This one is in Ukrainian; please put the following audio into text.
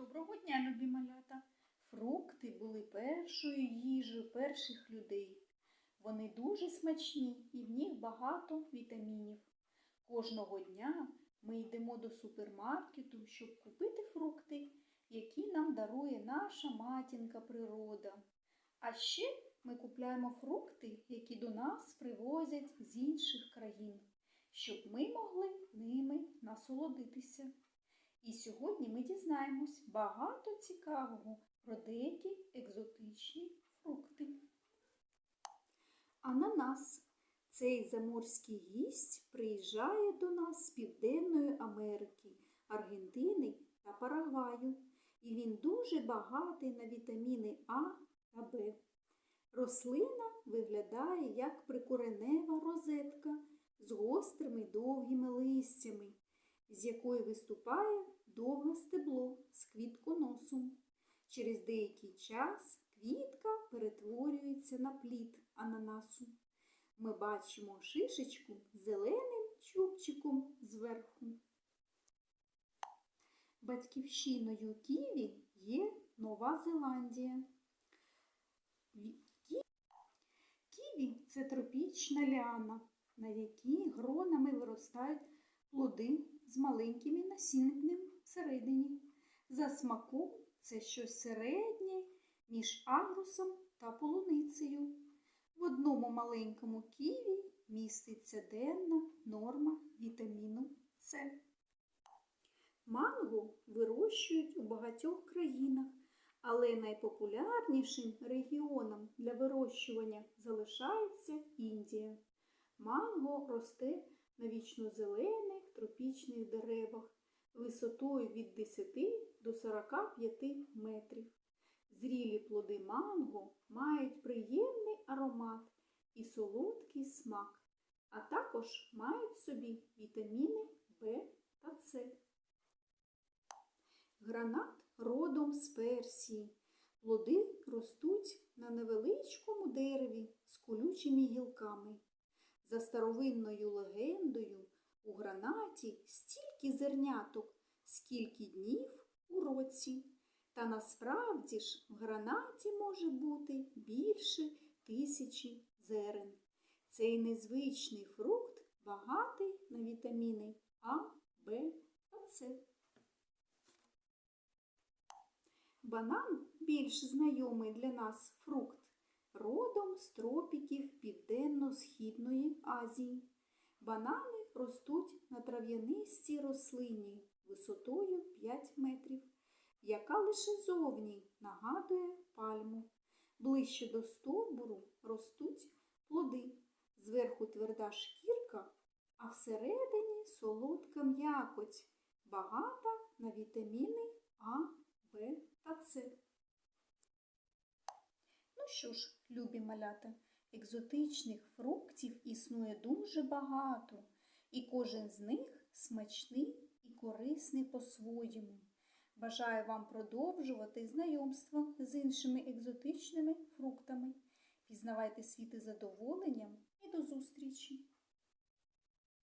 Доброго дня, любі малята! Фрукти були першою їжею перших людей. Вони дуже смачні і в них багато вітамінів. Кожного дня ми йдемо до супермаркету, щоб купити фрукти, які нам дарує наша матінка природа. А ще ми купляємо фрукти, які до нас привозять з інших країн, щоб ми могли ними насолодитися. І сьогодні ми дізнаємось багато цікавого про деякі екзотичні фрукти. Ананас. Цей заморський гість приїжджає до нас з Південної Америки, Аргентини та Парагваю. І він дуже багатий на вітаміни А та Б. Рослина виглядає як прикоренева розетка з гострими довгими листями з якої виступає довге стебло з квітконосом. Через деякий час квітка перетворюється на плід ананасу. Ми бачимо шишечку зеленим чубчиком зверху. Батьківщиною ківі є Нова Зеландія. Ківі це тропічна ліана, на якій гронами виростають плоди з маленькими насінням всередині. За смаком це щось середнє між агрусом та полуницею. В одному маленькому ківі міститься денна норма вітаміну С. Манго вирощують у багатьох країнах, але найпопулярнішим регіоном для вирощування залишається Індія. Манго росте на вічно-зелених тропічних деревах висотою від 10 до 45 метрів. Зрілі плоди манго мають приємний аромат і солодкий смак, а також мають в собі вітаміни В та С. Гранат родом з Персії. Плоди ростуть на невеличкому дереві з колючими гілками. За старовинною легендою, у гранаті стільки зерняток, скільки днів у році. Та насправді ж в гранаті може бути більше тисячі зерен. Цей незвичний фрукт багатий на вітаміни А, Б та С. Банан більш знайомий для нас фрукт родом з тропіків Південно-Східної Азії. Банани ростуть на трав'янистій рослині висотою 5 метрів, яка лише зовні нагадує пальму. Ближче до стовбуру ростуть плоди, зверху тверда шкірка, а всередині солодка м'якоть, багата на вітаміни А, Б та С. Ну що ж, любі малята, екзотичних фруктів існує дуже багато, і кожен з них смачний і корисний по-своєму. Бажаю вам продовжувати знайомство з іншими екзотичними фруктами. Пізнавайте світи задоволенням і до зустрічі!